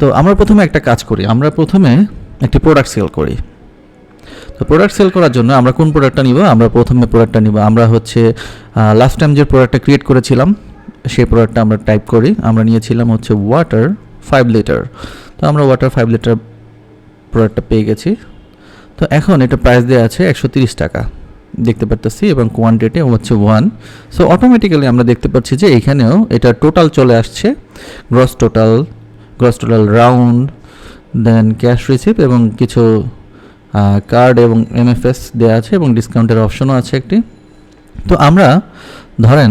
তো আমরা প্রথমে একটা কাজ করি, আমরা প্রথমে একটি প্রোডাক্ট সেল করি। তো প্রোডাক্ট সেল করার জন্য আমরা কোন প্রোডাক্টটা নিব? আমরা প্রথমে প্রোডাক্টটা নিব, আমরা হচ্ছে লাস্ট টাইম যে প্রোডাক্টটা ক্রিয়েট করেছিলাম, সেই প্রোডাক্টটা আমরা টাইপ করি, আমরা নিয়েছিলাম হচ্ছে ওয়াটার ফাইভ লিটার তো আমরা ওয়াটার ফাইভ লিটার প্রোডাক্টটা পেয়ে গেছি। তো এখন এটা প্রাইস দেওয়া আছে একশো টাকা। দেখতে পারতেছি এবং কোয়ান্টিটি হচ্ছে ওয়ান সো অটোমেটিক্যালি আমরা দেখতে পাচ্ছি যে এখানেও এটা টোটাল চলে আসছে gross total gross total round then cash receive এবং কিছু কার্ড এবং এমএফএস দেওয়া আছে এবং ডিসকাউন্টের অপশনও আছে একটি। তো আমরা, ধরেন,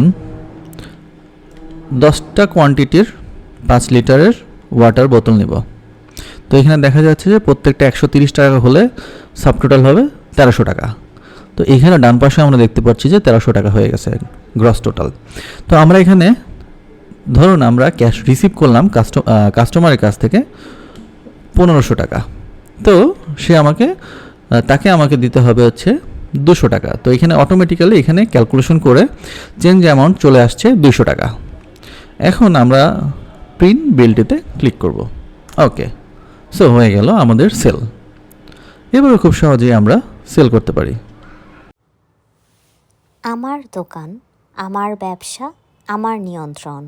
দশটা কোয়ান্টিটির পাঁচ লিটারের ওয়াটার বোতল নেব। তো এখানে দেখা যাচ্ছে যে প্রত্যেকটা একশো তিরিশ টাকা হলে সাব টোটাল হবে তেরোশো টাকা। তো এখানে ডান পাশে আমরা দেখতে পাচ্ছি যে তেরোশো টাকা হয়ে গেছে গ্রস টোটাল তো আমরা এখানে ধরুন আমরা ক্যাশ রিসিভ করলাম কাস্টম কাস্টমারের কাছ থেকে পনেরোশো টাকা। তো সে আমাকে তাকে আমাকে দিতে হবে হচ্ছে দুশো টাকা। তো এখানে অটোমেটিক্যালি এখানে ক্যালকুলেশন করে চেঞ্জ অ্যামাউন্ট চলে আসছে দুশো টাকা। এখন আমরা প্রিন্ট বিলটিতে ক্লিক করব। ওকে সো হয়ে গেল আমাদের সেল এবারে খুব সহজেই আমরা সেল করতে পারি। আমার দোকান, আমার ব্যবসা, আমার নিয়ন্ত্রণ।